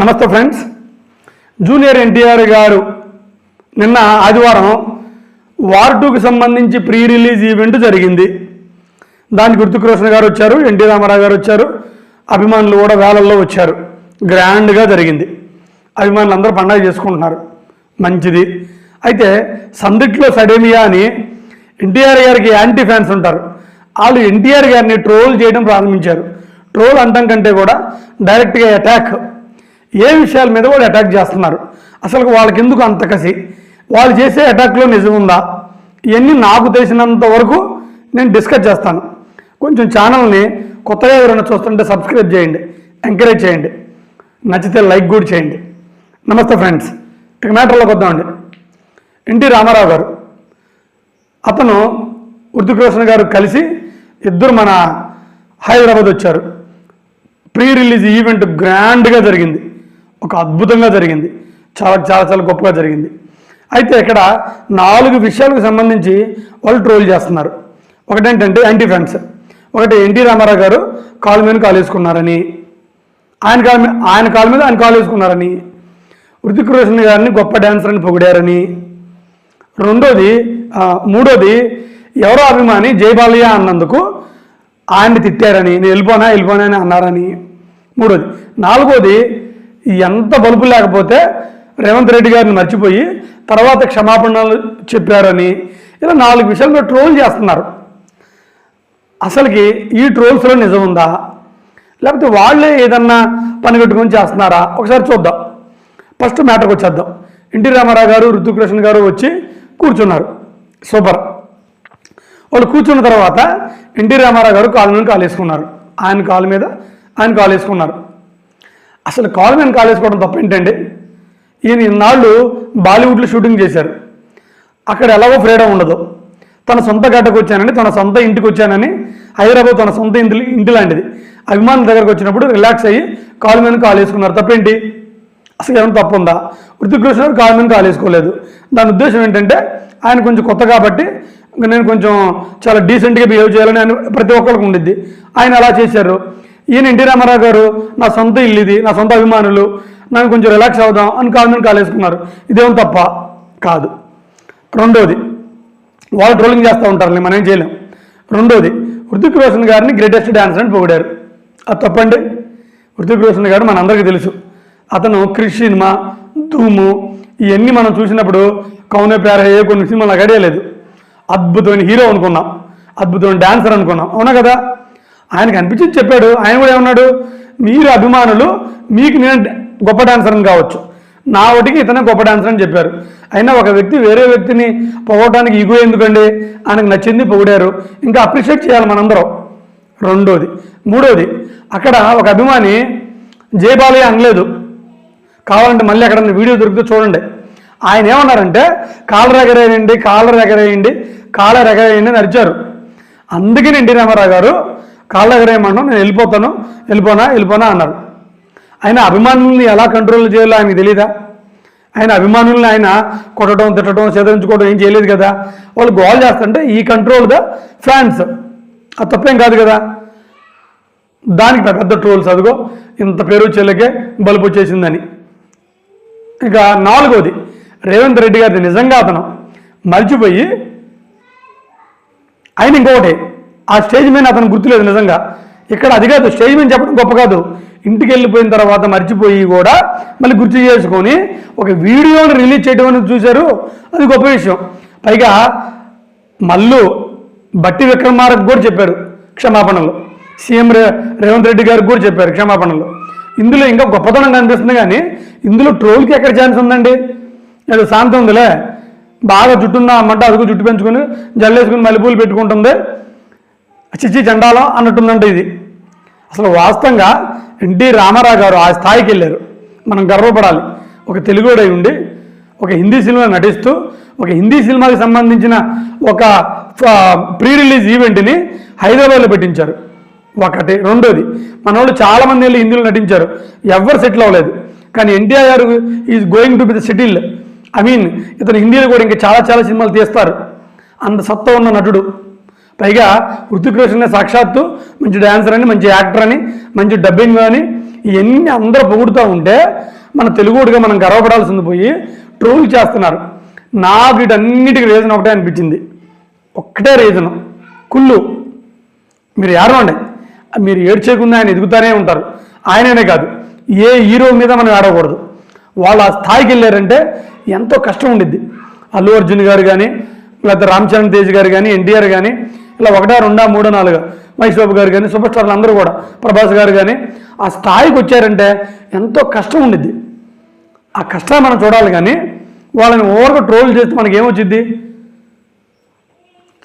నమస్తే friends. Junior NTR గారు నిన్న ఆదివారం వార్ టూకి సంబంధించి ప్రీ రిలీజ్ ఈవెంట్ జరిగింది. దానికి గుర్తుకృష్ణ గారు వచ్చారు ఎన్టీ రామారావు గారు వచ్చారు అభిమానులు కూడా వేలల్లో వచ్చారు. గ్రాండ్గా జరిగింది. అభిమానులు అందరూ పండగ చేసుకుంటున్నారు. మంచిది. అయితే సందిట్లో సడేమియా అని ఎన్టీఆర్ గారికి యాంటీ ఫ్యాన్స్ ఉంటారు. వాళ్ళు ఎన్టీఆర్ గారిని ట్రోల్ చేయడం ప్రారంభించారు. ట్రోల్ అంటాం కంటే కూడా డైరెక్ట్గా అటాక్ ఏ విషయాల మీద కూడా అటాక్ చేస్తున్నారు? అసలు వాళ్ళకి ఎందుకు అంత కసి? వాళ్ళు చేసే అటాక్లో నిజం ఉందా? ఇవన్నీ నాకు తెలిసినంత వరకు నేను డిస్కస్ చేస్తాను. కొంచెం ఛానల్ని కొత్తగా ఎవరైనా చూస్తుంటే సబ్స్క్రైబ్ చేయండి ఎంకరేజ్ చేయండి. నచ్చితే లైక్ కూడా చేయండి. నమస్తే ఫ్రెండ్స్ ఇక మ్యాటర్లోకి వద్దామండి. ఎన్టీ రామారావు గారు అతను ఉర్దుకృష్ణ గారు కలిసి ఇద్దరు మన హైదరాబాద్ వచ్చారు. ప్రీ రిలీజ్ ఈవెంట్ గ్రాండ్గా జరిగింది. ఒక అద్భుతంగా జరిగింది. చాలా చాలా చాలా గొప్పగా జరిగింది. అయితే ఇక్కడ నాలుగు విషయాలకు సంబంధించి వాళ్ళు ట్రోల్ చేస్తున్నారు. ఒకటేంటంటే యాంటీ ఫ్రెండ్స్ ఒకటి ఎన్టీ రామారావు గారు కాలు మీద కాలు వేసుకున్నారని. ఆయన కాలు మీద ఆయన కాలు మీద ఆయన కాలు వేసుకున్నారని. హృతిక్ రోషన్ గారిని గొప్ప డాన్సర్ అని పొగిడారని. రెండోది మూడోది ఎవరో అభిమాని జయబాలయ్య అన్నందుకు ఆయన్ని తిట్టారని. నేను వెళ్ళిపోనా వెళ్ళిపోనా అని అన్నారని. మూడోది నాలుగోది ఎంత బలుపు లేకపోతే రేవంత్ రెడ్డి గారిని మర్చిపోయి తర్వాత క్షమాపణలు చెప్పారని ఇలా నాలుగు విషయాలు ట్రోల్ చేస్తున్నారు. అసలుకి ఈ ట్రోల్స్లో నిజం ఉందా? లేకపోతే వాళ్ళే ఏదన్నా పని చేస్తున్నారా? ఒకసారి చూద్దాం. ఫస్ట్ మ్యాటర్కి వచ్చేద్దాం. ఎన్టీ రామారావు గారు రుతుకృష్ణ గారు వచ్చి కూర్చున్నారు. సూపర్. వాళ్ళు కూర్చున్న తర్వాత ఎన్టీ రామారావు గారు కాలు మీద కాలు వేసుకున్నారు. ఆయన కాలు మీద ఆయన కాలు వేసుకున్నారు. అసలు కాల్ మీద కాలు వేసుకోవడం తప్ప ఏంటండి? ఈయన ఇన్నాళ్ళు బాలీవుడ్లో షూటింగ్ చేశారు. అక్కడ ఎలాగో ఫ్రీడమ్ ఉండదు. తన సొంత గడ్డకు వచ్చానని తన సొంత ఇంటికి వచ్చానని హైదరాబాద్ తన సొంత ఇంటి ఇంటి లాంటిది. అభిమానుల దగ్గరకు వచ్చినప్పుడు రిలాక్స్ అయ్యి కాల్ మీద కాలు వేసుకున్నారు తప్పేంటి? అసలు ఏమైనా తప్పు ఉందా? ఋతుకృష్ణ రోషన్ గారు కాలు మీద వేసుకోలేదు దాని ఉద్దేశం ఏంటంటే ఆయన కొంచెం కొత్త కాబట్టి నేను కొంచెం చాలా డీసెంట్గా బిహేవ్ చేయాలని ఆయన ప్రతి ఒక్కరికి ఉండిద్ది. ఆయన అలా చేశారు. ఈయన ఎన్టీ రామారావు గారు నా సొంత ఇల్లు ఇది నా సొంత అభిమానులు నన్ను కొంచెం రిలాక్స్ అవుదాం అని కాదు మీద కాలు వేసుకున్నారు. ఇదేం తప్ప కాదు. రెండోది వాళ్ళు ట్రోలింగ్ చేస్తూ ఉంటారు మనం ఏం చేయలేం. రెండోది హృతిక్ రోషన్ గారిని గ్రేటెస్ట్ డాన్సర్ అని పొగిడారు. అది తప్పండి. హృతిక్ రోషన్ గారు మనందరికీ తెలుసు. అతను క్రిష్ సినిమా ధూము ఇవన్నీ మనం చూసినప్పుడు కౌనే ప్యార ఏ కొన్ని సినిమాలు నాకు లేదు. అద్భుతమైన హీరో అనుకున్నాం అద్భుతమైన డాన్సర్ అనుకున్నాం. అవునా కదా? ఆయనకు అనిపించింది చెప్పాడు. ఆయన కూడా ఏమన్నాడు? మీరు అభిమానులు మీకు నేను గొప్ప డాన్సర్ అని కావచ్చు. నా ఒకటికి ఇతనే గొప్ప డాన్సర్ అని చెప్పారు. అయినా ఒక వ్యక్తి వేరే వ్యక్తిని పొగవటానికి ఇగో ఎందుకండి? ఆయనకు నచ్చింది పొగిడారు. ఇంకా అప్రిషియేట్ చేయాలి మనందరం. రెండోది. మూడోది అక్కడ ఒక అభిమాని జయబాలయ్య అనలేదు. కావాలంటే మళ్ళీ ఎక్కడ వీడియో దొరికితే చూడండి. ఆయన ఏమన్నారంటే కాలర్ ఎగరేయండి కాలర్ ఎగరేయండి కాలర్ ఎగరేయండి అని అరిచారు. అందుకని రామారావు గారు కాళ్ళ ఎగరేయమన్నాం నేను వెళ్ళిపోతాను వెళ్ళిపోనా వెళ్ళిపోనా అన్నారు. ఆయన అభిమానుల్ని ఎలా కంట్రోల్ చేయాలో ఆయనకి తెలియదా ఆయన అభిమానుల్ని ఆయన కొట్టడం తిట్టడం చెదరించుకోవడం ఏం చేయలేదు కదా? వాళ్ళు గోల్ చేస్తుంటే ఈ కంట్రోల్ ద ఫ్యాన్స్ అది తప్పేం కాదు కదా? దానికి పెద్ద ట్రోల్స్ అదిగో ఇంత పేరు చెల్లకే బలుపు వచ్చేసిందని. ఇక నాలుగోది రేవంత్ రెడ్డి గారిది నిజంగా అతను మర్చిపోయి ఆయన ఇంకొకటి ఆ స్టేజ్ మీద అతను గుర్తులేదు నిజంగా. ఇక్కడ అది కాదు స్టేజ్ మీద చెప్పడం గొప్ప కాదు. ఇంటికి వెళ్ళిపోయిన తర్వాత మర్చిపోయి కూడా మళ్ళీ గుర్తు చేసుకొని ఒక వీడియోని రిలీజ్ చేయడం అనేది చూశారు. అది గొప్ప విషయం. పైగా మల్లు బట్టి విక్రమార్కు కూడా చెప్పారు క్షమాపణలు. సీఎం రే రేవంత్ రెడ్డి గారికి కూడా చెప్పారు క్షమాపణలు. ఇందులో ఇంకా గొప్పతనం కనిపిస్తుంది కానీ ఇందులో ట్రోల్కి ఎక్కడ ఛాన్స్ ఉందండి? అది శాంతం ఉందిలే. బాగా జుట్టున్నామంటే అదుగు జుట్టు పెంచుకొని జల్లేసుకుని మల్లెపూలు పెట్టుకుంటుంది. చిచ్చి జెండాలో అన్నట్టుందంటే ఇది. అసలు వాస్తవంగా ఎన్టీ రామారావు గారు ఆ స్థాయికి వెళ్ళారు. మనం గర్వపడాలి. ఒక తెలుగుడై ఉండి ఒక హిందీ సినిమా నటిస్తూ ఒక హిందీ సినిమాకి సంబంధించిన ఒక ప్రీ రిలీజ్ ఈవెంట్ని హైదరాబాద్లో పెట్టించారు. ఒకటి రెండోది మన వాళ్ళు చాలామంది వెళ్ళి హిందీలో నటించారు. ఎవ్వరు సెటిల్ అవ్వలేదు. కానీ ఎన్టీఆర్ గారు is going to be the settle. I mean ఇతను హిందీలో కూడా ఇంకా చాలా చాలా సినిమాలు తీస్తారు. అంత సత్తా ఉన్న నటుడు. పైగా హృతిక్ రోషన్ సాక్షాత్తు మంచి డాన్సర్ అని మంచి యాక్టర్ అని మంచి డబ్బింగ్ అని ఇవన్నీ అందరూ పొగుడుతూ ఉంటే మన తెలుగుడిగా మనం గర్వపడాల్సింది పోయి ట్రోల్ చేస్తున్నారు. నాకు వీటన్నిటికీ రీజన్ ఒకటే అనిపించింది. ఒక్కటే రీజను కుళ్ళు. మీరు ఏడవండి. మీరు ఏడ్చేయకుండా ఆయన ఎదుగుతానే ఉంటారు. ఆయననే కాదు. ఏ హీరో మీద మనం ఏడవకూడదు. వాళ్ళు ఆ స్థాయికి వెళ్ళారంటే ఎంతో కష్టం ఉండిద్ది. అల్లు అర్జున్ గారు కానీ లేకపోతే రామ్ చరణ్ తేజ్ గారు కానీ ఎన్టీఆర్ కానీ ఇలా ఒకటా రెండా మూడో నాలుగు. మహేష్ బాబు గారు కానీ సూపర్ స్టార్లు అందరూ కూడా ప్రభాస్ గారు కానీ ఆ స్థాయికి వచ్చారంటే ఎంతో కష్టం ఉండిద్ది. ఆ కష్టాన్ని మనం చూడాలి కానీ వాళ్ళని ఓవర్గా ట్రోల్ చేస్తే మనకి ఏమొచ్చింది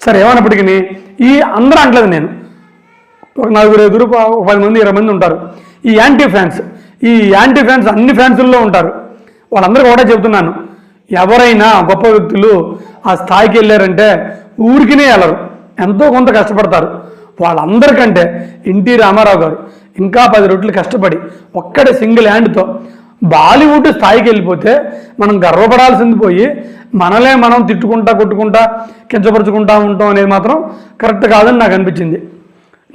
సరే ఏమన్నప్పటికీ ఈ అందరూ అంటలేదు నేను. ఒక నలుగురు ఎదురు ఒక పది మంది ఇరవై మంది ఉంటారు. ఈ యాంటీ ఫ్యాన్స్ ఈ యాంటీ ఫ్యాన్స్ అన్ని ఫ్యాన్సుల్లో ఉంటారు. వాళ్ళందరికీ కూడా చెబుతున్నాను. ఎవరైనా గొప్ప వ్యక్తులు ఆ స్థాయికి వెళ్ళారంటే ఊరికినే వెళ్ళరు ఎంతో కొంత కష్టపడతారు. వాళ్ళందరికంటే ఎన్టీ రామారావు గారు ఇంకా పది రొట్లు కష్టపడి ఒక్కడే సింగిల్ హ్యాండ్తో బాలీవుడ్ స్థాయికి వెళ్ళిపోతే మనం గర్వపడాల్సింది పోయి మనలే మనం తిట్టుకుంటా కొట్టుకుంటా కించపరుచుకుంటా ఉంటాం అనేది మాత్రం కరెక్ట్ కాదని నాకు అనిపించింది.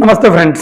నమస్తే ఫ్రెండ్స్.